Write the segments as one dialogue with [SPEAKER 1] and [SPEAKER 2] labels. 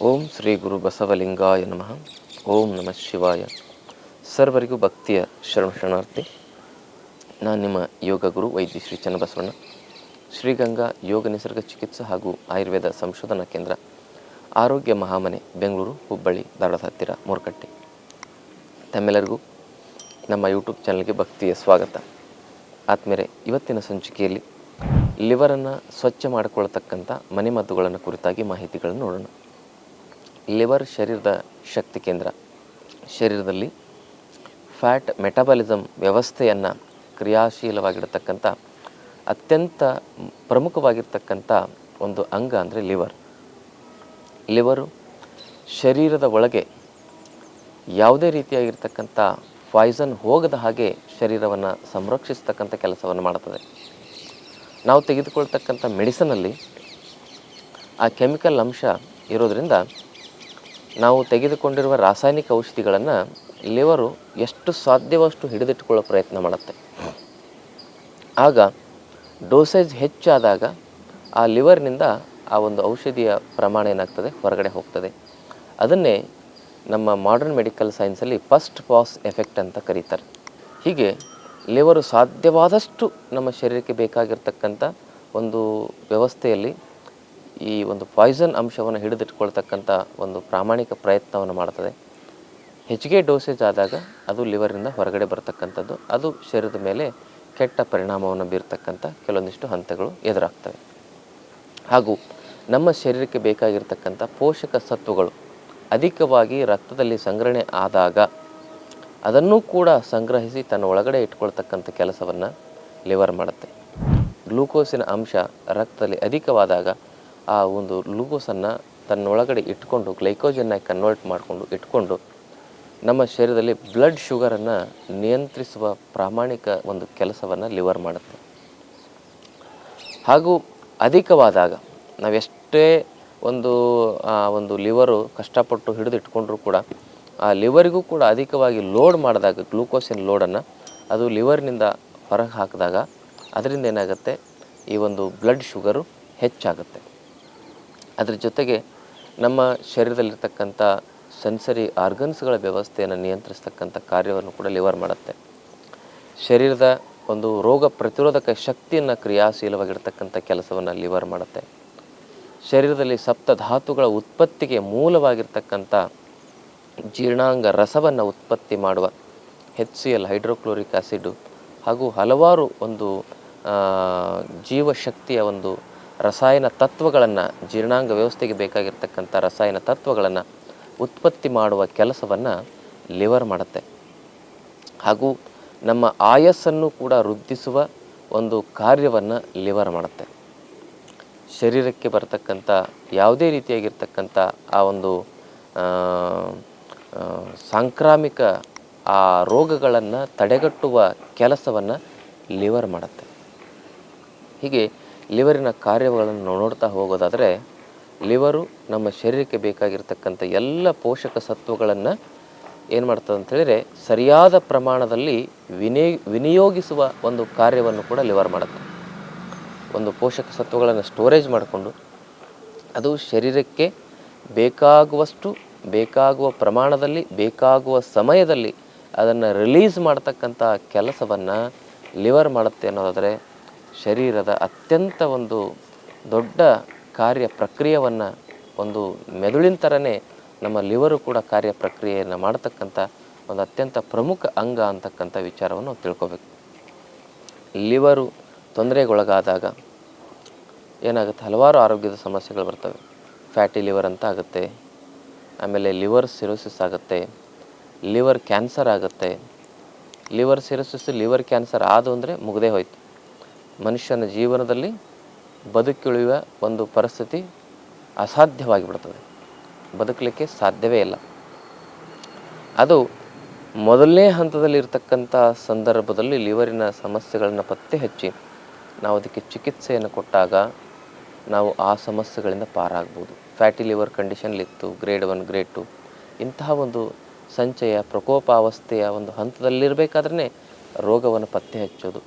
[SPEAKER 1] ಓಂ ಶ್ರೀ ಗುರು ಬಸವಲಿಂಗಾಯ ನಮಃ. ಓಂ ನಮಃ ಶಿವಾಯ. ಸರ್ವರಿಗೂ ಭಕ್ತಿಯ ಶರಣ ಶರಣಾರ್ಥಿ. ನಾನು ನಿಮ್ಮ ಯೋಗ ಗುರು ವೈದ್ಯ ಶ್ರೀ ಚನ್ನಬಸವಣ್ಣ. ಶ್ರೀಗಂಗಾ ಯೋಗ ನಿಸರ್ಗ ಚಿಕಿತ್ಸಾ ಹಾಗೂ ಆಯುರ್ವೇದ ಸಂಶೋಧನಾ ಕೇಂದ್ರ, ಆರೋಗ್ಯ ಮಹಾಮನೆ, ಬೆಂಗಳೂರು, ಹುಬ್ಬಳ್ಳಿ ದಾಡದ ಹತ್ತಿರ ಮೂರ್ಕಟ್ಟೆ. ತಮ್ಮೆಲ್ಲರಿಗೂ ನಮ್ಮ ಯೂಟ್ಯೂಬ್ ಚಾನಲ್ಗೆ ಭಕ್ತಿಯ ಸ್ವಾಗತ. ಆತ್ಮೇರೆ ಇವತ್ತಿನ ಸಂಚಿಕೆಯಲ್ಲಿ ಲಿವರನ್ನು ಸ್ವಚ್ಛ ಮಾಡಿಕೊಳ್ಳತಕ್ಕಂಥ ಮನೆಮದ್ದುಗಳನ್ನು ಕುರಿತಾಗಿ ಮಾಹಿತಿಗಳನ್ನು ನೋಡೋಣ. ಲಿವರ್ ಶರೀರದ ಶಕ್ತಿ ಕೇಂದ್ರ. ಶರೀರದಲ್ಲಿ ಫ್ಯಾಟ್ ಮೆಟಬಾಲಿಸಮ್ ವ್ಯವಸ್ಥೆಯನ್ನು ಕ್ರಿಯಾಶೀಲವಾಗಿಡತಕ್ಕಂಥ ಅತ್ಯಂತ ಪ್ರಮುಖವಾಗಿರ್ತಕ್ಕಂಥ ಒಂದು ಅಂಗ ಅಂದರೆ ಲಿವರ್. ಲಿವರು ಶರೀರದ ಒಳಗೆ ಯಾವುದೇ ರೀತಿಯಾಗಿರ್ತಕ್ಕಂಥ ಪಾಯ್ಸನ್ ಹೋಗದ ಹಾಗೆ ಶರೀರವನ್ನು ಸಂರಕ್ಷಿಸ್ತಕ್ಕಂಥ ಕೆಲಸವನ್ನು ಮಾಡುತ್ತದೆ ನಾವು ತೆಗೆದುಕೊಳ್ತಕ್ಕಂಥ ಮೆಡಿಸನಲ್ಲಿ ಆ ಕೆಮಿಕಲ್ ಅಂಶ ಇರೋದರಿಂದ ನಾವು ತೆಗೆದುಕೊಂಡಿರುವ ರಾಸಾಯನಿಕ ಔಷಧಿಗಳನ್ನು ಲಿವರು ಎಷ್ಟು ಸಾಧ್ಯವಷ್ಟು ಹಿಡಿದಿಟ್ಟುಕೊಳ್ಳೋ ಪ್ರಯತ್ನ ಮಾಡುತ್ತೆ. ಆಗ ಡೋಸೇಜ್ ಹೆಚ್ಚಾದಾಗ ಆ ಲಿವರ್ನಿಂದ ಆ ಒಂದು ಔಷಧಿಯ ಪ್ರಮಾಣ ಏನಾಗ್ತದೆ? ಹೊರಗಡೆ ಹೋಗ್ತದೆ. ಅದನ್ನೇ ನಮ್ಮ ಮಾಡರ್ನ್ ಮೆಡಿಕಲ್ ಸೈನ್ಸಲ್ಲಿ ಫಸ್ಟ್ ಪಾಸ್ ಎಫೆಕ್ಟ್ ಅಂತ ಕರೀತಾರೆ. ಹೀಗೆ ಲಿವರು ಸಾಧ್ಯವಾದಷ್ಟು ನಮ್ಮ ಶರೀರಕ್ಕೆ ಬೇಕಾಗಿರ್ತಕ್ಕಂಥ ಒಂದು ವ್ಯವಸ್ಥೆಯಲ್ಲಿ ಈ ಒಂದು ಪಾಯ್ಸನ್ ಅಂಶವನ್ನು ಹಿಡಿದಿಟ್ಕೊಳ್ತಕ್ಕಂಥ ಒಂದು ಪ್ರಾಮಾಣಿಕ ಪ್ರಯತ್ನವನ್ನು ಮಾಡ್ತದೆ. ಹೆಚ್ಚಿಗೆ ಡೋಸೇಜ್ ಆದಾಗ ಅದು ಲಿವರಿಂದ ಹೊರಗಡೆ ಬರತಕ್ಕಂಥದ್ದು. ಅದು ಶರೀರದ ಮೇಲೆ ಕೆಟ್ಟ ಪರಿಣಾಮವನ್ನು ಬೀರ್ತಕ್ಕಂಥ ಕೆಲವೊಂದಿಷ್ಟು ಹಂತಗಳು ಎದುರಾಗ್ತವೆ. ಹಾಗೂ ನಮ್ಮ ಶರೀರಕ್ಕೆ ಬೇಕಾಗಿರ್ತಕ್ಕಂಥ ಪೋಷಕ ಸತ್ವಗಳು ಅಧಿಕವಾಗಿ ರಕ್ತದಲ್ಲಿ ಸಂಗ್ರಹಣೆ ಆದಾಗ ಅದನ್ನು ಕೂಡ ಸಂಗ್ರಹಿಸಿ ತನ್ನ ಒಳಗಡೆ ಇಟ್ಕೊಳ್ತಕ್ಕಂಥ ಕೆಲಸವನ್ನು ಲಿವರ್ ಮಾಡುತ್ತೆ. ಗ್ಲೂಕೋಸಿನ ಅಂಶ ರಕ್ತದಲ್ಲಿ ಅಧಿಕವಾದಾಗ ಆ ಒಂದು ಗ್ಲೂಕೋಸನ್ನು ತನ್ನೊಳಗಡೆ ಇಟ್ಕೊಂಡು ಗ್ಲೈಕೋಜನ್ನಾಗಿ ಕನ್ವರ್ಟ್ ಮಾಡಿಕೊಂಡು ಇಟ್ಕೊಂಡು ನಮ್ಮ ಶರೀರದಲ್ಲಿ ಬ್ಲಡ್ ಶುಗರನ್ನು ನಿಯಂತ್ರಿಸುವ ಪ್ರಾಮಾಣಿಕ ಒಂದು ಕೆಲಸವನ್ನು ಲಿವರ್ ಮಾಡುತ್ತೆ. ಹಾಗೂ ಅಧಿಕವಾದಾಗ ನಾವೆಷ್ಟೇ ಒಂದು ಒಂದು ಲಿವರು ಕಷ್ಟಪಟ್ಟು ಹಿಡಿದಿಟ್ಕೊಂಡ್ರೂ ಕೂಡ ಆ ಲಿವರಿಗೂ ಕೂಡ ಅಧಿಕವಾಗಿ ಲೋಡ್ ಮಾಡಿದಾಗ ಗ್ಲೂಕೋಸಿನ ಲೋಡನ್ನು ಅದು ಲಿವರ್ನಿಂದ ಹೊರಗೆ ಹಾಕಿದಾಗ ಅದರಿಂದ ಏನಾಗುತ್ತೆ? ಈ ಒಂದು ಬ್ಲಡ್ ಶುಗರು ಹೆಚ್ಚಾಗುತ್ತೆ. ಅದ್ರ ಜೊತೆಗೆ ನಮ್ಮ ಶರೀರದಲ್ಲಿರ್ತಕ್ಕಂಥ ಸೆನ್ಸರಿ ಆರ್ಗನ್ಸ್ಗಳ ವ್ಯವಸ್ಥೆಯನ್ನು ನಿಯಂತ್ರಿಸ್ತಕ್ಕಂಥ ಕಾರ್ಯವನ್ನು ಕೂಡ ಲಿವರ್ ಮಾಡುತ್ತೆ. ಶರೀರದ ಒಂದು ರೋಗ ಪ್ರತಿರೋಧಕ ಶಕ್ತಿಯನ್ನು ಕ್ರಿಯಾಶೀಲವಾಗಿರ್ತಕ್ಕಂಥ ಕೆಲಸವನ್ನು ಲಿವರ್ ಮಾಡುತ್ತೆ. ಶರೀರದಲ್ಲಿ ಸಪ್ತ ಧಾತುಗಳ ಉತ್ಪತ್ತಿಗೆ ಮೂಲವಾಗಿರ್ತಕ್ಕಂಥ ಜೀರ್ಣಾಂಗ ರಸವನ್ನು ಉತ್ಪತ್ತಿ ಮಾಡುವ H C L hydrochloric acid ಹಾಗೂ ಹಲವಾರು ಒಂದು ಜೀವಶಕ್ತಿಯ ಒಂದು ರಸಾಯನ ತತ್ವಗಳನ್ನು ಜೀರ್ಣಾಂಗ ವ್ಯವಸ್ಥೆಗೆ ಬೇಕಾಗಿರ್ತಕ್ಕಂಥ ರಸಾಯನ ತತ್ವಗಳನ್ನು ಉತ್ಪತ್ತಿ ಮಾಡುವ ಕೆಲಸವನ್ನು ಲಿವರ್ ಮಾಡುತ್ತೆ. ಹಾಗೂ ನಮ್ಮ ಆಯಸ್ಸನ್ನು ಕೂಡ ವೃದ್ಧಿಸುವ ಒಂದು ಕಾರ್ಯವನ್ನು ಲಿವರ್ ಮಾಡುತ್ತೆ. ಶರೀರಕ್ಕೆ ಬರತಕ್ಕಂಥ ಯಾವುದೇ ರೀತಿಯಾಗಿರ್ತಕ್ಕಂಥ ಆ ಒಂದು ಸಾಂಕ್ರಾಮಿಕ ಆ ರೋಗಗಳನ್ನು ತಡೆಗಟ್ಟುವ ಕೆಲಸವನ್ನು ಲಿವರ್ ಮಾಡುತ್ತೆ. ಹೀಗೆ ಲಿವರಿನ ಕಾರ್ಯಗಳನ್ನು ನೋಡ್ತಾ ಹೋಗೋದಾದರೆ, ಲಿವರು ನಮ್ಮ ಶರೀರಕ್ಕೆ ಬೇಕಾಗಿರ್ತಕ್ಕಂಥ ಎಲ್ಲ ಪೋಷಕ ಸತ್ವಗಳನ್ನು ಏನು ಮಾಡ್ತದೆ ಅಂತ ಹೇಳಿದರೆ, ಸರಿಯಾದ ಪ್ರಮಾಣದಲ್ಲಿ ವಿನಿಯ ವಿನಿಯೋಗಿಸುವ ಒಂದು ಕಾರ್ಯವನ್ನು ಕೂಡ ಲಿವರ್ ಮಾಡುತ್ತೆ. ಒಂದು ಪೋಷಕ ಸತ್ವಗಳನ್ನು ಸ್ಟೋರೇಜ್ ಮಾಡಿಕೊಂಡು, ಅದು ಶರೀರಕ್ಕೆ ಬೇಕಾಗುವಷ್ಟು, ಬೇಕಾಗುವ ಪ್ರಮಾಣದಲ್ಲಿ, ಬೇಕಾಗುವ ಸಮಯದಲ್ಲಿ ಅದನ್ನು ರಿಲೀಸ್ ಮಾಡ್ತಕ್ಕಂಥ ಕೆಲಸವನ್ನು ಲಿವರ್ ಮಾಡುತ್ತೆ ಅನ್ನೋದಾದರೆ ಶರೀರದ ಅತ್ಯಂತ ಒಂದು ದೊಡ್ಡ ಕಾರ್ಯ ಪ್ರಕ್ರಿಯೆಯನ್ನು ಒಂದು ಮೆದುಳಿನ ಥರನೇ ನಮ್ಮ ಲಿವರು ಕೂಡ ಕಾರ್ಯ ಪ್ರಕ್ರಿಯೆಯನ್ನು ಮಾಡತಕ್ಕಂಥ ಒಂದು ಅತ್ಯಂತ ಪ್ರಮುಖ ಅಂಗ ಅಂತಕ್ಕಂಥ ವಿಚಾರವನ್ನು ತಿಳ್ಕೋಬೇಕು. ಲಿವರು ತೊಂದರೆಗೊಳಗಾದಾಗ ಏನಾಗುತ್ತೆ? ಹಲವಾರು ಆರೋಗ್ಯದ ಸಮಸ್ಯೆಗಳು ಬರ್ತವೆ. ಫ್ಯಾಟಿ ಲಿವರ್ ಅಂತ ಆಗುತ್ತೆ. ಆಮೇಲೆ ಲಿವರ್ ಸಿರೋಸಿಸ್ ಆಗುತ್ತೆ. ಲಿವರ್ ಕ್ಯಾನ್ಸರ್ ಆಗುತ್ತೆ. ಲಿವರ್ ಸಿರೋಸಿಸ್, ಲಿವರ್ ಕ್ಯಾನ್ಸರ್ ಆದು ಅಂದರೆ ಮುಗದೇ ಹೋಯ್ತು. ಮನುಷ್ಯನ ಜೀವನದಲ್ಲಿ ಬದುಕುಳಿಯುವ ಒಂದು ಪರಿಸ್ಥಿತಿ ಅಸಾಧ್ಯವಾಗಿ ಬಿಡ್ತದೆ ಬದುಕಲಿಕ್ಕೆ ಸಾಧ್ಯವೇ ಇಲ್ಲ. ಅದು ಮೊದಲನೇ ಹಂತದಲ್ಲಿರ್ತಕ್ಕಂಥ ಸಂದರ್ಭದಲ್ಲಿ ಲಿವರಿನ ಸಮಸ್ಯೆಗಳನ್ನು ಪತ್ತೆ ಹಚ್ಚಿ ನಾವು ಅದಕ್ಕೆ ಚಿಕಿತ್ಸೆಯನ್ನು ಕೊಟ್ಟಾಗ ನಾವು ಆ ಸಮಸ್ಯೆಗಳಿಂದ ಪಾರಾಗ್ಬೋದು. ಫ್ಯಾಟಿ ಲಿವರ್ ಕಂಡೀಷನ್ಲಿತ್ತು ಗ್ರೇಡ್ ಒನ್, ಗ್ರೇಡ್ ಟು. ಇಂತಹ ಒಂದು ಸಂಚಯ ಪ್ರಕೋಪಾವಸ್ಥೆಯ ಒಂದು ಹಂತದಲ್ಲಿರಬೇಕಾದ್ರೆ ರೋಗವನ್ನು ಪತ್ತೆ ಹಚ್ಚೋದು.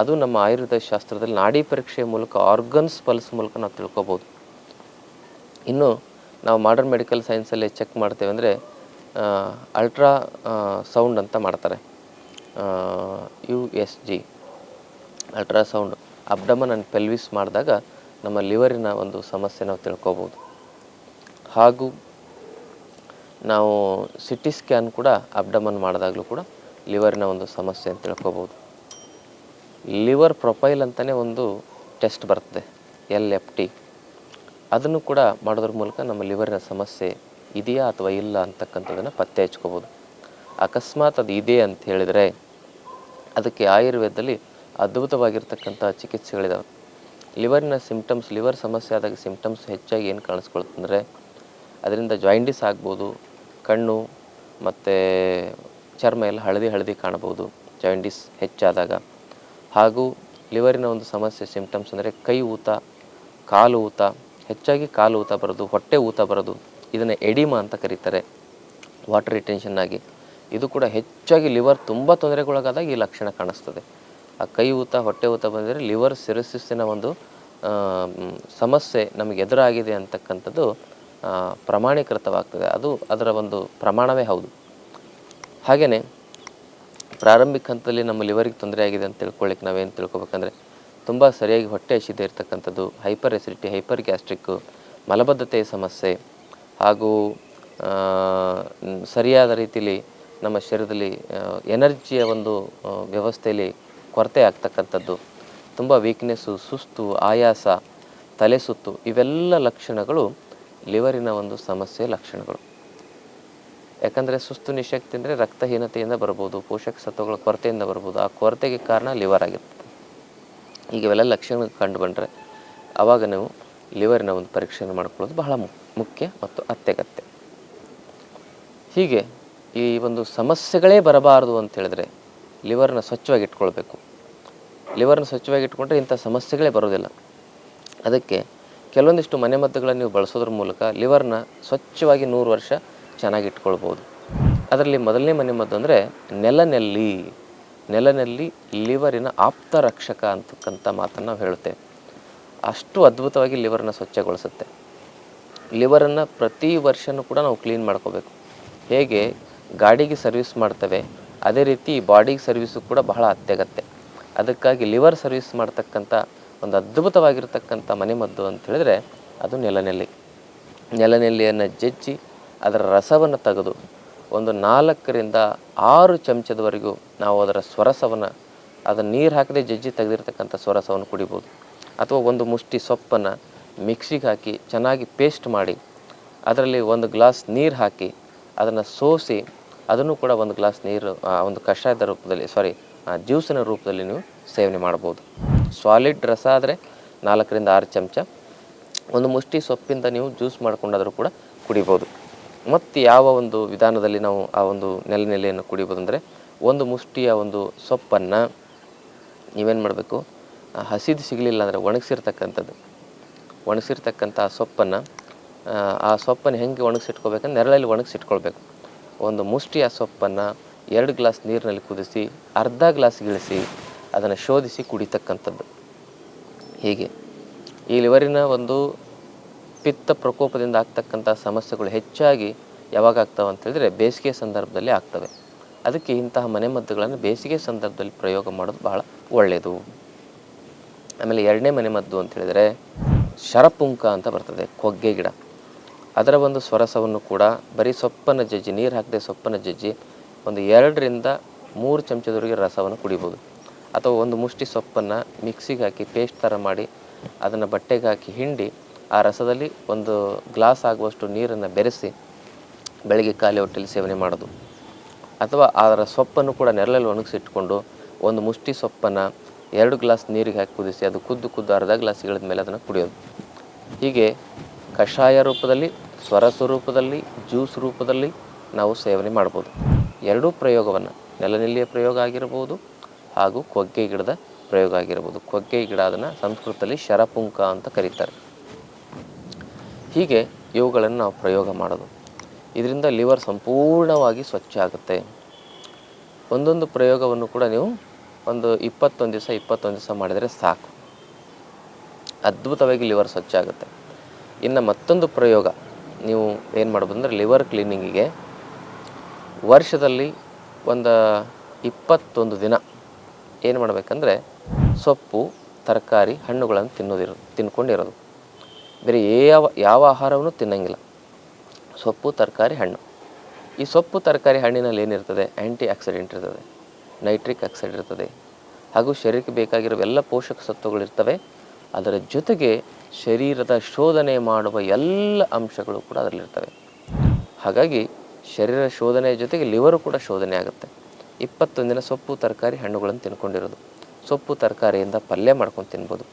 [SPEAKER 1] ಅದು ನಮ್ಮ ಆಯುರ್ವೇದ ಶಾಸ್ತ್ರದಲ್ಲಿ ನಾಡಿ ಪರೀಕ್ಷೆಯ ಮೂಲಕ ಆರ್ಗನ್ಸ್ ಪಲ್ಸ್ ಮೂಲಕ ನಾವು ತಿಳ್ಕೊಬೋದು. ಇನ್ನು ನಾವು ಮಾಡರ್ನ್ ಮೆಡಿಕಲ್ ಸೈನ್ಸಲ್ಲಿ ಚೆಕ್ ಮಾಡ್ತೇವೆ ಅಂದರೆ ಅಲ್ಟ್ರಾ ಸೌಂಡ್ ಅಂತ ಮಾಡ್ತಾರೆ. U S G ultrasound abdomen and pelvis ಮಾಡಿದಾಗ ನಮ್ಮ ಲಿವರಿನ ಒಂದು ಸಮಸ್ಯೆ ನಾವು ತಿಳ್ಕೊಬೋದು. ಹಾಗೂ ನಾವು ಸಿ ಟಿ ಸ್ಕ್ಯಾನ್ ಕೂಡ ಅಬ್ಡಮನ್ ಮಾಡಿದಾಗಲೂ ಕೂಡ ಲಿವರಿನ ಒಂದು ಸಮಸ್ಯೆ ಅಂತ ತಿಳ್ಕೊಬೋದು. ಲಿವರ್ ಪ್ರೊಫೈಲ್ ಅಂತಲೇ ಒಂದು ಟೆಸ್ಟ್ ಬರ್ತದೆ, ಎಲ್ ಎಫ್ ಟಿ. ಅದನ್ನು ಕೂಡ ಮಾಡೋದ್ರ ಮೂಲಕ ನಮ್ಮ ಲಿವರಿನ ಸಮಸ್ಯೆ ಇದೆಯಾ ಅಥವಾ ಇಲ್ಲ ಅಂತಕ್ಕಂಥದ್ದನ್ನು ಪತ್ತೆ ಹಚ್ಕೋಬೋದು. ಅಕಸ್ಮಾತ್ ಅದು ಇದೆ ಅಂತ ಹೇಳಿದರೆ ಅದಕ್ಕೆ ಆಯುರ್ವೇದದಲ್ಲಿ ಅದ್ಭುತವಾಗಿರ್ತಕ್ಕಂಥ ಚಿಕಿತ್ಸೆಗಳಿದಾವೆ. ಲಿವರಿನ ಸಿಂಪ್ಟಮ್ಸ್, ಲಿವರ್ ಸಮಸ್ಯೆ ಆದಾಗ ಸಿಮ್ಟಮ್ಸ್ ಹೆಚ್ಚಾಗಿ ಏನು ಕಾಣಿಸ್ಕೊಳ್ತಂದರೆ ಅದರಿಂದ ಜಾಯಿಂಡಿಸ್ ಆಗ್ಬೋದು, ಕಣ್ಣು ಮತ್ತು ಚರ್ಮ ಎಲ್ಲ ಹಳದಿ ಹಳದಿ ಕಾಣಬಹುದು, ಜಾಯಿಂಡಿಸ್ ಹೆಚ್ಚಾದಾಗ. ಹಾಗೂ ಲಿವರಿನ ಒಂದು ಸಮಸ್ಯೆ ಸಿಂಪ್ಟಮ್ಸ್ ಅಂದರೆ ಕೈ ಊತ, ಕಾಲು ಊತ, ಹೆಚ್ಚಾಗಿ ಕಾಲು ಊತ ಬರೋದು, ಹೊಟ್ಟೆ ಊತ ಬರೋದು, ಇದನ್ನು ಎಡಿಮಾ ಅಂತ ಕರೀತಾರೆ. ವಾಟರ್ ರಿಟೆನ್ಷನ್ ಆಗಿ. ಇದು ಕೂಡ ಹೆಚ್ಚಾಗಿ ಲಿವರ್ ತುಂಬ ತೊಂದರೆಗೊಳಗಾದಾಗ ಈ ಲಕ್ಷಣ ಕಾಣಿಸ್ತದೆ. ಆ ಕೈ ಊತ, ಹೊಟ್ಟೆ ಊತ ಬಂದರೆ ಲಿವರ್ ಸಿರಸಿಸ್ಸಿನ ಒಂದು ಸಮಸ್ಯೆ ನಮಗೆ ಎದುರಾಗಿದೆ ಅಂತಕ್ಕಂಥದ್ದು ಪ್ರಮಾಣೀಕೃತವಾಗ್ತದೆ. ಅದು ಅದರ ಒಂದು ಪ್ರಮಾಣವೇ ಹೌದು. ಹಾಗೆಯೇ ಪ್ರಾರಂಭಿಕ ಹಂತದಲ್ಲಿ ನಮ್ಮ ಲಿವರಿಗೆ ತೊಂದರೆ ಆಗಿದೆ ಅಂತ ತಿಳ್ಕೊಳ್ಳಿಕ್ಕೆ ನಾವೇನು ತಿಳ್ಕೊಬೇಕಂದ್ರೆ ತುಂಬ ಸರಿಯಾಗಿ ಹೊಟ್ಟೆ ಹಸಿದೆ ಇರ್ತಕ್ಕಂಥದ್ದು, ಹೈಪರ್ ಎಸಿಡಿಟಿ ಹೈಪರ್ ಗ್ಯಾಸ್ಟ್ರಿಕ್ಕು ಮಲಬದ್ಧತೆಯ ಸಮಸ್ಯೆ ಹಾಗೂ ಸರಿಯಾದ ರೀತಿಯಲ್ಲಿ ನಮ್ಮ ಶರೀರದಲ್ಲಿ ಎನರ್ಜಿಯ ಒಂದು ವ್ಯವಸ್ಥೆಯಲ್ಲಿ ಕೊರತೆ ಆಗ್ತಕ್ಕಂಥದ್ದು, ತುಂಬ ವೀಕ್ನೆಸ್ಸು ಸುಸ್ತು, ಆಯಾಸ, ತಲೆ ಸುತ್ತು ಇವೆಲ್ಲ ಲಕ್ಷಣಗಳು ಲಿವರಿನ ಒಂದು ಸಮಸ್ಯೆ ಲಕ್ಷಣಗಳು. ಯಾಕಂದರೆ ಸುಸ್ತು ನಿಶಕ್ತಿ ಅಂದರೆ ರಕ್ತಹೀನತೆಯಿಂದ ಬರ್ಬೋದು, ಪೋಷಕ ಸತ್ವಗಳ ಕೊರತೆಯಿಂದ ಬರ್ಬೋದು. ಆ ಕೊರತೆಗೆ ಕಾರಣ ಲಿವರ್ ಆಗಿರ್ತದೆ ಈಗ ಇವೆಲ್ಲ ಲಕ್ಷಣ ಕಂಡು ಬಂದರೆ ಆವಾಗ ನೀವು ಲಿವರ್ನ ಒಂದು ಪರೀಕ್ಷೆಯನ್ನು ಮಾಡ್ಕೊಳ್ಳೋದು ಬಹಳ ಮುಖ್ಯ ಮತ್ತು ಅತ್ಯಗತ್ಯ. ಹೀಗೆ ಈ ಒಂದು ಸಮಸ್ಯೆಗಳೇ ಬರಬಾರದು ಅಂತ ಹೇಳಿದ್ರೆ ಲಿವರ್ನ ಸ್ವಚ್ಛವಾಗಿ ಇಟ್ಕೊಳ್ಬೇಕು ಲಿವರ್ನ ಸ್ವಚ್ಛವಾಗಿ ಇಟ್ಕೊಂಡ್ರೆ ಇಂಥ ಸಮಸ್ಯೆಗಳೇ ಬರೋದಿಲ್ಲ. ಅದಕ್ಕೆ ಕೆಲವೊಂದಿಷ್ಟು ಮನೆಮದ್ದುಗಳನ್ನು ನೀವು ಬಳಸೋದ್ರ ಮೂಲಕ ಲಿವರ್ನ ಸ್ವಚ್ಛವಾಗಿ ನೂರು ವರ್ಷ ಚೆನ್ನಾಗಿ ಇಟ್ಕೊಳ್ಬೋದು ಅದರಲ್ಲಿ ಮೊದಲನೇ ಮನೆಮದ್ದು ಅಂದರೆ ನೆಲನೆಲ್ಲಿ ನೆಲನೆಲ್ಲಿ ಲಿವರಿನ ಆಪ್ತ ರಕ್ಷಕ ಅಂತಕ್ಕಂಥ ಮಾತನ್ನು ನಾವು ಹೇಳುತ್ತೇವೆ. ಅಷ್ಟು ಅದ್ಭುತವಾಗಿ ಲಿವರನ್ನು ಸ್ವಚ್ಛಗೊಳಿಸುತ್ತೆ. ಲಿವರನ್ನು ಪ್ರತಿ ವರ್ಷನೂ ಕೂಡ ನಾವು ಕ್ಲೀನ್ ಮಾಡ್ಕೋಬೇಕು. ಹೇಗೆ? ಗಾಡಿಗೆ ಸರ್ವಿಸ್ ಮಾಡ್ತೇವೆ. ಅದೇ ರೀತಿ ಬಾಡಿಗೆ ಸರ್ವಿಸು ಕೂಡ ಬಹಳ ಅತ್ಯಗತ್ಯ. ಅದಕ್ಕಾಗಿ ಲಿವರ್ ಸರ್ವಿಸ್ ಮಾಡ್ತಕ್ಕಂಥ ಒಂದು ಅದ್ಭುತವಾಗಿರ್ತಕ್ಕಂಥ ಮನೆಮದ್ದು ಅಂತ ಹೇಳಿದ್ರೆ ಅದು ನೆಲನೆಲ್ಲಿ. ನೆಲನೆಲ್ಲಿಯನ್ನು ಜಜ್ಜಿ ಅದರ ರಸವನ್ನು ತೆಗೆದು ಒಂದು ನಾಲ್ಕರಿಂದ ಆರು ಚಮಚದವರೆಗೂ ನಾವು ಅದರ ಸ್ವರಸವನ್ನು ಅದನ್ನು ನೀರು ಹಾಕದೆ ಜಜ್ಜಿ ತೆಗೆದಿರ್ತಕ್ಕಂಥ ಸ್ವರಸವನ್ನು ಕುಡಿಬೋದು. ಅಥವಾ ಒಂದು ಮುಷ್ಟಿ ಸೊಪ್ಪನ್ನು ಮಿಕ್ಸಿಗೆ ಹಾಕಿ ಚೆನ್ನಾಗಿ ಪೇಸ್ಟ್ ಮಾಡಿ, ಅದರಲ್ಲಿ ಒಂದು ಗ್ಲಾಸ್ ನೀರು ಹಾಕಿ ಅದನ್ನು ಸೋಸಿ, ಅದನ್ನು ಕೂಡ ಒಂದು ಗ್ಲಾಸ್ ನೀರು ಒಂದು ಕಷಾಯದ ರೂಪದಲ್ಲಿ ಸಾರಿ ಜ್ಯೂಸಿನ ರೂಪದಲ್ಲಿ ನೀವು ಸೇವನೆ ಮಾಡ್ಬೋದು. ಸಾಲಿಡ್ ರಸ ಆದರೆ ನಾಲ್ಕರಿಂದ ಆರು ಚಮಚ. ಒಂದು ಮುಷ್ಟಿ ಸೊಪ್ಪಿಂದ ನೀವು ಜ್ಯೂಸ್ ಮಾಡಿಕೊಂಡಾದರೂ ಕೂಡ ಕುಡಿಬೋದು. ಮತ್ತು ಯಾವ ಒಂದು ವಿಧಾನದಲ್ಲಿ ನಾವು ಆ ಒಂದು ನೆಲೆ ನೆಲೆಯನ್ನು ಕುಡಿಬೋದು ಅಂದರೆ ಒಂದು ಮುಷ್ಟಿಯ ಒಂದು ಸೊಪ್ಪನ್ನು ನೀವೇನು ಮಾಡಬೇಕು? ಹಸಿದು ಸಿಗಲಿಲ್ಲ ಅಂದರೆ ಒಣಗಿಸಿರ್ತಕ್ಕಂಥದ್ದು. ಒಣಗಿಸಿರ್ತಕ್ಕಂಥ ಆ ಸೊಪ್ಪನ್ನು ಆ ಸೊಪ್ಪನ್ನು ಹೆಂಗೆ ಒಣಗಿಸಿಟ್ಕೋಬೇಕಂದ್ರೆ ನೆರಳಲ್ಲಿ ಒಣಗಿಸಿಟ್ಕೊಳ್ಬೇಕು. ಒಂದು ಮುಷ್ಟಿಯ ಸೊಪ್ಪನ್ನು ಎರಡು ಗ್ಲಾಸ್ ನೀರಿನಲ್ಲಿ ಕುದಿಸಿ, ಅರ್ಧ ಗ್ಲಾಸ್ ಗಿಳಿಸಿ ಅದನ್ನು ಶೋಧಿಸಿ ಕುಡಿತಕ್ಕಂಥದ್ದು. ಹೀಗೆ. ಈ ಲಿವರಿನ ಒಂದು ಪಿತ್ತ ಪ್ರಕೋಪದಿಂದ ಆಗ್ತಕ್ಕಂಥ ಸಮಸ್ಯೆಗಳು ಹೆಚ್ಚಾಗಿ ಯಾವಾಗ ಆಗ್ತವೆ ಅಂತ ಹೇಳಿದ್ರೆ ಬೇಸಿಗೆ ಸಂದರ್ಭದಲ್ಲಿ ಆಗ್ತವೆ. ಅದಕ್ಕೆ ಇಂತಹ ಮನೆಮದ್ದುಗಳನ್ನು ಬೇಸಿಗೆ ಸಂದರ್ಭದಲ್ಲಿ ಪ್ರಯೋಗ ಮಾಡೋದು ಬಹಳ ಒಳ್ಳೆಯದು. ಆಮೇಲೆ ಎರಡನೇ ಮನೆಮದ್ದು ಅಂತ ಹೇಳಿದರೆ ಶರಪುಂಕ ಅಂತ ಬರ್ತದೆ, ಕೊಗ್ಗೆ ಗಿಡ. ಅದರ ಒಂದು ಸ್ವರಸವನ್ನು ಕೂಡ ಬರೀ ಸೊಪ್ಪನ್ನು ಜಜ್ಜಿ, ನೀರು ಹಾಕದೆ ಸೊಪ್ಪನ್ನು ಜಜ್ಜಿ ಒಂದು ಎರಡರಿಂದ ಮೂರು ಚಮಚದವರೆಗೆ ರಸವನ್ನು ಕುಡಿಬೋದು. ಅಥವಾ ಒಂದು ಮುಷ್ಟಿ ಸೊಪ್ಪನ್ನು ಮಿಕ್ಸಿಗೆ ಹಾಕಿ ಪೇಸ್ಟ್ ಥರ ಮಾಡಿ ಅದನ್ನು ಬಟ್ಟೆಗೆ ಹಾಕಿ ಹಿಂಡಿ ಆ ರಸದಲ್ಲಿ ಒಂದು ಗ್ಲಾಸ್ ಆಗುವಷ್ಟು ನೀರನ್ನು ಬೆರೆಸಿ ಬೆಳಗ್ಗೆ ಖಾಲಿ ಹೊಟ್ಟೆಯಲ್ಲಿ ಸೇವನೆ ಮಾಡೋದು. ಅಥವಾ ಅದರ ಸೊಪ್ಪನ್ನು ಕೂಡ ನೆರಳಲ್ಲಿ ಒಣಗಿಸಿಟ್ಕೊಂಡು ಒಂದು ಮುಷ್ಟಿ ಸೊಪ್ಪನ್ನು ಎರಡು ಗ್ಲಾಸ್ ನೀರಿಗೆ ಹಾಕಿ ಕುದಿಸಿ ಅದು ಕುದ್ದು ಕುದ್ದು ಅರ್ಧ ಗ್ಲಾಸ್ ಇಳಿದ ಮೇಲೆ ಅದನ್ನು ಕುಡಿಯೋದು. ಹೀಗೆ ಕಷಾಯ ರೂಪದಲ್ಲಿ ಸ್ವರ ರೂಪದಲ್ಲಿ, ಜ್ಯೂಸ್ ರೂಪದಲ್ಲಿ ನಾವು ಸೇವನೆ ಮಾಡ್ಬೋದು. ಎರಡೂ ಪ್ರಯೋಗವನ್ನು ನೆಲನೆಲ್ಲಿಯ ಪ್ರಯೋಗ ಆಗಿರ್ಬೋದು ಹಾಗೂ ಕೊಗ್ಗೆ ಗಿಡದ ಪ್ರಯೋಗ ಆಗಿರ್ಬೋದು. ಕೊಗ್ಗೆ ಗಿಡ ಅದನ್ನು ಸಂಸ್ಕೃತದಲ್ಲಿ ಶರಪುಂಕ ಅಂತ ಕರೀತಾರೆ. ಹೀಗೆ ಇವುಗಳನ್ನು ನಾವು ಪ್ರಯೋಗ ಮಾಡೋದು. ಇದರಿಂದ ಲಿವರ್ ಸಂಪೂರ್ಣವಾಗಿ ಸ್ವಚ್ಛ ಆಗುತ್ತೆ. ಒಂದೊಂದು ಪ್ರಯೋಗವನ್ನು ಕೂಡ ನೀವು ಒಂದು ಇಪ್ಪತ್ತೊಂದು ದಿವಸ ಇಪ್ಪತ್ತೊಂದು ದಿವಸ ಮಾಡಿದರೆ ಸಾಕು. ಅದ್ಭುತವಾಗಿ ಲಿವರ್ ಸ್ವಚ್ಛ ಆಗುತ್ತೆ. ಇನ್ನು ಮತ್ತೊಂದು ಪ್ರಯೋಗ ನೀವು ಏನು ಮಾಡ್ಬೋದು ಅಂದರೆ ಲಿವರ್ ಕ್ಲೀನಿಂಗಿಗೆ ವರ್ಷದಲ್ಲಿ ಒಂದು ಇಪ್ಪತ್ತೊಂದು ದಿನ ಏನು ಮಾಡಬೇಕಂದ್ರೆ ಸೊಪ್ಪು, ತರಕಾರಿ, ಹಣ್ಣುಗಳನ್ನು ತಿನ್ನೋದಿರೋ ತಿನ್ಕೊಂಡಿರೋದು. ಬೇರೆ ಯಾವ ಯಾವ ಆಹಾರವನ್ನು ತಿನ್ನಂಗಿಲ್ಲ. ಸೊಪ್ಪು, ತರಕಾರಿ, ಹಣ್ಣು. ಈ ಸೊಪ್ಪು, ತರಕಾರಿ, ಹಣ್ಣಿನಲ್ಲಿ ಏನಿರ್ತದೆ? ಆ್ಯಂಟಿ ಆಕ್ಸಿಡೆಂಟ್ ಇರ್ತದೆ. ನೈಟ್ರಿಕ್ ಆಕ್ಸೈಡ್ ಇರ್ತದೆ. ಹಾಗೂ ಶರೀರಕ್ಕೆ ಬೇಕಾಗಿರುವ ಎಲ್ಲ ಪೋಷಕ ಸತ್ವಗಳಿರ್ತವೆ ಅದರ ಜೊತೆಗೆ ಶರೀರದ ಶೋಧನೆ ಮಾಡುವ ಎಲ್ಲ ಅಂಶಗಳು ಕೂಡ ಅದರಲ್ಲಿರ್ತವೆ. ಹಾಗಾಗಿ ಶರೀರ ಶೋಧನೆಯ ಜೊತೆಗೆ ಲಿವರು ಕೂಡ ಶೋಧನೆ ಆಗುತ್ತೆ. ಇಪ್ಪತ್ತೊಂದು ದಿನ ಸೊಪ್ಪು, ತರಕಾರಿ, ಹಣ್ಣುಗಳನ್ನು ತಿನ್ಕೊಂಡಿರೋದು. ಸೊಪ್ಪು, ತರಕಾರಿಯಿಂದ ಪಲ್ಯ ಮಾಡ್ಕೊಂಡು ತಿನ್ಬೋದು.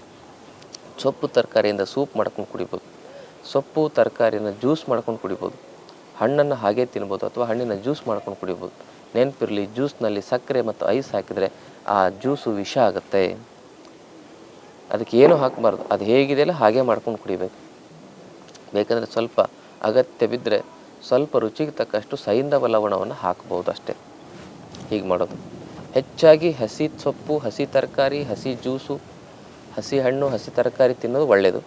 [SPEAKER 1] ಸೊಪ್ಪು, ತರಕಾರಿಯಿಂದ ಸೂಪ್ ಮಾಡ್ಕೊಂಡು ಕುಡಿಬೋದು. ಸೊಪ್ಪು, ತರಕಾರಿನ ಜ್ಯೂಸ್ ಮಾಡ್ಕೊಂಡು ಕುಡಿಬೋದು. ಹಣ್ಣನ್ನು ಹಾಗೆ ತಿನ್ಬೋದು ಅಥವಾ ಹಣ್ಣಿನ ಜ್ಯೂಸ್ ಮಾಡ್ಕೊಂಡು ಕುಡಿಬೋದು. ನೆನಪಿರಲಿ, ಜ್ಯೂಸ್ನಲ್ಲಿ ಸಕ್ಕರೆ ಮತ್ತು ಐಸ್ ಹಾಕಿದರೆ ಆ ಜ್ಯೂಸು ವಿಷ ಆಗುತ್ತೆ. ಅದಕ್ಕೆ ಏನು ಹಾಕಬಾರ್ದು? ಅದು ಹೇಗಿದೆಯಲ್ಲ ಹಾಗೆ ಮಾಡ್ಕೊಂಡು ಕುಡಿಬೇಕು. ಬೇಕಂದರೆ ಸ್ವಲ್ಪ ಅಗತ್ಯ ಬಿದ್ದರೆ ಸ್ವಲ್ಪ ರುಚಿಗೆ ತಕ್ಕಷ್ಟು ಸೈಂಧವ ಲವಣವನ್ನು ಹಾಕ್ಬೋದು ಅಷ್ಟೇ. ಹೀಗೆ ಮಾಡೋದು. ಹೆಚ್ಚಾಗಿ ಹಸಿ ಸೊಪ್ಪು, ಹಸಿ ತರಕಾರಿ, ಹಸಿ ಜ್ಯೂಸು, ಹಸಿ ಹಣ್ಣು, ಹಸಿ ತರಕಾರಿ ತಿನ್ನೋದು ಒಳ್ಳೆಯದು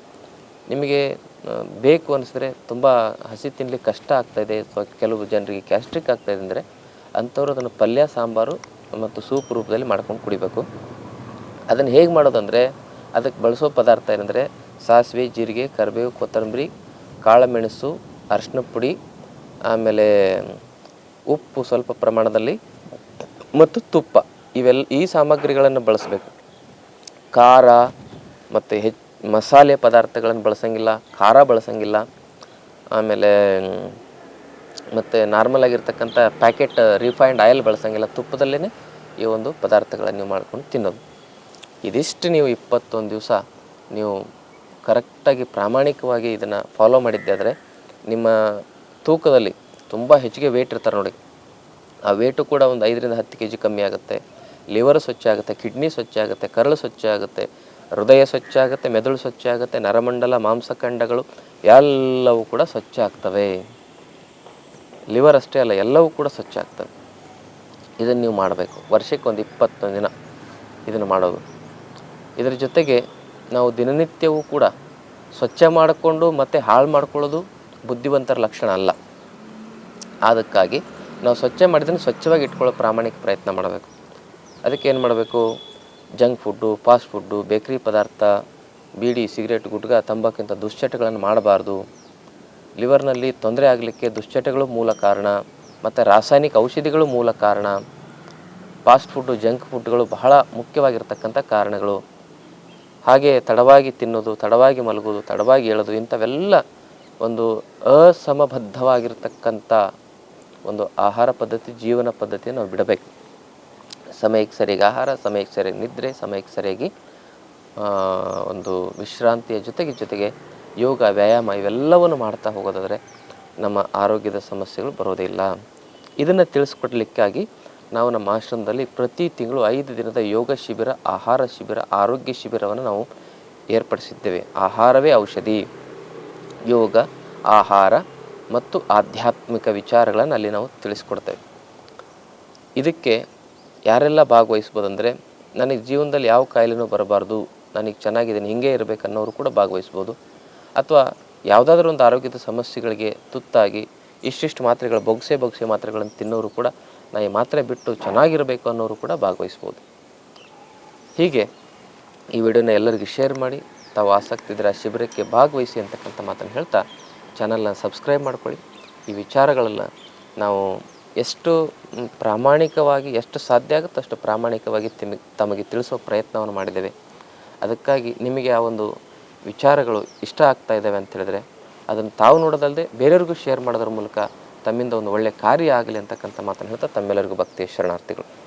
[SPEAKER 1] ನಿಮಗೆ ಬೇಕು ಅನಿಸಿದ್ರೆ ತುಂಬ ಹಸಿ ತಿನ್ಲಿಕ್ಕೆ ಕಷ್ಟ ಆಗ್ತಾಯಿದೆ ಅಥವಾ ಕೆಲವು ಜನರಿಗೆ ಗ್ಯಾಸ್ಟ್ರಿಕ್ ಆಗ್ತಾಯಿದೆ ಅಂದರೆ ಅಂಥವ್ರು ಅದನ್ನು ಪಲ್ಯ, ಸಾಂಬಾರು ಮತ್ತು ಸೂಪ್ ರೂಪದಲ್ಲಿ ಮಾಡ್ಕೊಂಡು ಕುಡಿಬೇಕು. ಅದನ್ನು ಹೇಗೆ ಮಾಡೋದಂದರೆ ಅದಕ್ಕೆ ಬಳಸೋ ಪದಾರ್ಥ ಏನಂದರೆ ಸಾಸಿವೆ, ಜೀರಿಗೆ, ಕರಿಬೇವು, ಕೊತ್ತಂಬರಿ, ಕಾಳುಮೆಣಸು, ಅರಿಶಿನ ಪುಡಿ, ಆಮೇಲೆ ಉಪ್ಪು ಸ್ವಲ್ಪ ಪ್ರಮಾಣದಲ್ಲಿ ಮತ್ತು ತುಪ್ಪ. ಇವೆಲ್ಲ ಈ ಸಾಮಗ್ರಿಗಳನ್ನು ಬಳಸಬೇಕು. ಖಾರ ಮತ್ತು ಹೆಚ್ಚು ಮಸಾಲೆ ಪದಾರ್ಥಗಳನ್ನು ಬಳಸಂಗಿಲ್ಲ, ಖಾರ ಬಳಸಂಗಿಲ್ಲ. ಆಮೇಲೆ ಮತ್ತು ನಾರ್ಮಲ್ ಆಗಿರ್ತಕ್ಕಂಥ ಪ್ಯಾಕೆಟ್ ರಿಫೈನ್ಡ್ ಆಯಿಲ್ ಬಳಸಂಗಿಲ್ಲ. ತುಪ್ಪದಲ್ಲೇ ಈ ಒಂದು ಪದಾರ್ಥಗಳನ್ನು ನೀವು ಮಾಡ್ಕೊಂಡು ತಿನ್ನೋದು. ಇದಿಷ್ಟು ನೀವು ಇಪ್ಪತ್ತೊಂದು ದಿವಸ ನೀವು ಕರೆಕ್ಟಾಗಿ ಪ್ರಾಮಾಣಿಕವಾಗಿ ಇದನ್ನು ಫಾಲೋ ಮಾಡಿದ್ದೆ ಆದರೆ ನಿಮ್ಮ ತೂಕದಲ್ಲಿ ತುಂಬ ಹೆಚ್ಚಿಗೆ ವೇಟ್ ಇರ್ತಾರೆ ನೋಡಿ. ಆ ವೇಟು ಕೂಡ ಒಂದು ಐದರಿಂದ ಹತ್ತು ಕೆ ಜಿ ಕಮ್ಮಿ ಆಗುತ್ತೆ. ಲಿವರ್ ಸ್ವಚ್ಛ ಆಗುತ್ತೆ ಕಿಡ್ನಿ ಸ್ವಚ್ಛ ಆಗುತ್ತೆ, ಕರಳು ಸ್ವಚ್ಛ ಆಗುತ್ತೆ. ಹೃದಯ ಸ್ವಚ್ಛ ಆಗುತ್ತೆ ಮೆದುಳು ಸ್ವಚ್ಛ ಆಗುತ್ತೆ ನರಮಂಡಲ ಮಾಂಸಖಂಡಗಳು ಎಲ್ಲವೂ ಕೂಡ ಸ್ವಚ್ಛ ಆಗ್ತವೆ ಲಿವರ್ ಅಷ್ಟೇ ಅಲ್ಲ, ಎಲ್ಲವೂ ಕೂಡ ಸ್ವಚ್ಛ ಆಗ್ತವೆ ಇದನ್ನು ನೀವು ಮಾಡಬೇಕು. ವರ್ಷಕ್ಕೆ ಒಂದು ಇಪ್ಪತ್ತೊಂದು ದಿನ ಇದನ್ನು ಮಾಡೋದು. ಇದರ ಜೊತೆಗೆ ನಾವು ದಿನನಿತ್ಯವೂ ಕೂಡ ಸ್ವಚ್ಛ ಮಾಡಿಕೊಂಡು ಮತ್ತು ಹಾಳು ಮಾಡ್ಕೊಳ್ಳೋದು ಬುದ್ಧಿವಂತರ ಲಕ್ಷಣ ಅಲ್ಲ. ಅದಕ್ಕಾಗಿ ನಾವು ಸ್ವಚ್ಛ ಮಾಡಿದ್ರೆ ಸ್ವಚ್ಛವಾಗಿ ಇಟ್ಕೊಳ್ಳೋ ಪ್ರಾಮಾಣಿಕ ಪ್ರಯತ್ನ ಮಾಡಬೇಕು. ಅದಕ್ಕೆ ಏನು ಮಾಡಬೇಕು? ಜಂಕ್ ಫುಡ್ಡು, ಫಾಸ್ಟ್ ಫುಡ್ಡು, ಬೇಕ್ರಿ ಪದಾರ್ಥ, ಬೀಡಿ, ಸಿಗರೇಟ್ ಗುಡ್ಗ ತಂಬಾಕಿಂಥ ದುಶ್ಚಟಗಳನ್ನು ಮಾಡಬಾರ್ದು. ಲಿವರ್ನಲ್ಲಿ ತೊಂದರೆ ಆಗಲಿಕ್ಕೆ ದುಶ್ಚಟಗಳು ಮೂಲ ಕಾರಣ, ಮತ್ತು ರಾಸಾಯನಿಕ ಔಷಧಿಗಳು ಮೂಲ ಕಾರಣ. ಫಾಸ್ಟ್ ಫುಡ್ಡು, ಜಂಕ್ ಫುಡ್ಗಳು ಬಹಳ ಮುಖ್ಯವಾಗಿರ್ತಕ್ಕಂಥ ಕಾರಣಗಳು. ಹಾಗೆ ತಡವಾಗಿ ತಿನ್ನೋದು ತಡವಾಗಿ ಮಲಗೋದು ತಡವಾಗಿ ಏಳೋದು ಇಂಥವೆಲ್ಲ ಒಂದು ಅಸಮಬದ್ಧವಾಗಿರ್ತಕ್ಕಂಥ ಒಂದು ಆಹಾರ ಪದ್ಧತಿ, ಜೀವನ ಪದ್ಧತಿಯನ್ನು ನಾವು ಬಿಡಬೇಕು. ಸಮಯಕ್ಕೆ ಸರಿಯಾಗಿ ಆಹಾರ, ಸಮಯಕ್ಕೆ ಸರಿಯಾಗಿ ನಿದ್ರೆ, ಸಮಯಕ್ಕೆ ಸರಿಯಾಗಿ ಒಂದು ವಿಶ್ರಾಂತಿಯ ಜೊತೆಗೆ ಜೊತೆಗೆ ಯೋಗ, ವ್ಯಾಯಾಮ ಇವೆಲ್ಲವನ್ನು ಮಾಡ್ತಾ ಹೋಗೋದಾದರೆ ನಮ್ಮ ಆರೋಗ್ಯದ ಸಮಸ್ಯೆಗಳು ಬರೋದಿಲ್ಲ ಇದನ್ನು ತಿಳಿಸ್ಕೊಡ್ಲಿಕ್ಕಾಗಿ ನಾವು ನಮ್ಮ ಆಶ್ರಮದಲ್ಲಿ ಪ್ರತಿ ತಿಂಗಳು ಐದು ದಿನದ ಯೋಗ ಶಿಬಿರ, ಆಹಾರ ಶಿಬಿರ, ಆರೋಗ್ಯ ಶಿಬಿರವನ್ನು ನಾವು ಏರ್ಪಡಿಸಿದ್ದೇವೆ. ಆಹಾರವೇ ಔಷಧಿ. ಯೋಗ, ಆಹಾರ ಮತ್ತು ಆಧ್ಯಾತ್ಮಿಕ ವಿಚಾರಗಳನ್ನು ಅಲ್ಲಿ ನಾವು ತಿಳಿಸ್ಕೊಡ್ತೇವೆ. ಇದಕ್ಕೆ ಯಾರೆಲ್ಲ ಭಾಗವಹಿಸ್ಬೋದಂದರೆ ನನಗೆ ಜೀವನದಲ್ಲಿ ಯಾವ ಕಾಯಿಲೆನೂ ಬರಬಾರ್ದು, ನನಗೆ ಚೆನ್ನಾಗಿದ್ದೀನಿ, ಹಿಂಗೆ ಇರಬೇಕು ಅನ್ನೋರು ಕೂಡ ಭಾಗವಹಿಸ್ಬೋದು. ಅಥವಾ ಯಾವುದಾದ್ರೂ ಒಂದು ಆರೋಗ್ಯದ ಸಮಸ್ಯೆಗಳಿಗೆ ತುತ್ತಾಗಿ ಇಷ್ಟಿಷ್ಟು ಮಾತ್ರೆಗಳು, ಬೊಗ್ಸೆ ಬೊಗ್ಸೆ ಮಾತ್ರೆಗಳನ್ನು ತಿನ್ನೋರು ಕೂಡ, ನಾ ಈ ಮಾತ್ರೆ ಬಿಟ್ಟು ಚೆನ್ನಾಗಿರಬೇಕು ಅನ್ನೋರು ಕೂಡ ಭಾಗವಹಿಸ್ಬೋದು. ಹೀಗೆ ಈ ವಿಡಿಯೋನ ಎಲ್ಲರಿಗೂ ಶೇರ್ ಮಾಡಿ, ತಾವು ಆಸಕ್ತಿ ಇದ್ದರೆ ಆ ಶಿಬಿರಕ್ಕೆ ಭಾಗವಹಿಸಿ ಅಂತಕ್ಕಂಥ ಮಾತನ್ನು ಹೇಳ್ತಾ, ಚಾನಲ್ನ ಸಬ್ಸ್ಕ್ರೈಬ್ ಮಾಡ್ಕೊಳ್ಳಿ. ಈ ವಿಚಾರಗಳನ್ನು ನಾವು ಎಷ್ಟು ಪ್ರಾಮಾಣಿಕವಾಗಿ ಎಷ್ಟು ಸಾಧ್ಯ ಆಗುತ್ತೋ ಅಷ್ಟು ಪ್ರಾಮಾಣಿಕವಾಗಿ ತಿಮ್, ತಮಗೆ ತಿಳಿಸೋ ಪ್ರಯತ್ನವನ್ನು ಮಾಡಿದ್ದೇವೆ. ಅದಕ್ಕಾಗಿ ನಿಮಗೆ ಆ ಒಂದು ವಿಚಾರಗಳು ಇಷ್ಟ ಆಗ್ತಾ ಇದ್ದಾವೆ ಅಂತ ಹೇಳಿದ್ರೆ, ಅದನ್ನು ತಾವು ನೋಡೋದಲ್ಲದೆ ಬೇರೆಯವ್ರಿಗೂ ಶೇರ್ ಮಾಡೋದ್ರ ಮೂಲಕ ತಮ್ಮಿಂದ ಒಂದು ಒಳ್ಳೆಯ ಕಾರ್ಯ ಆಗಲಿ ಅಂತಕ್ಕಂಥ ಮಾತನ್ನು ಹೇಳ್ತಾ ತಮ್ಮೆಲ್ಲರಿಗೂ ಭಕ್ತಿಯ ಶರಣಾರ್ಥಿಗಳು.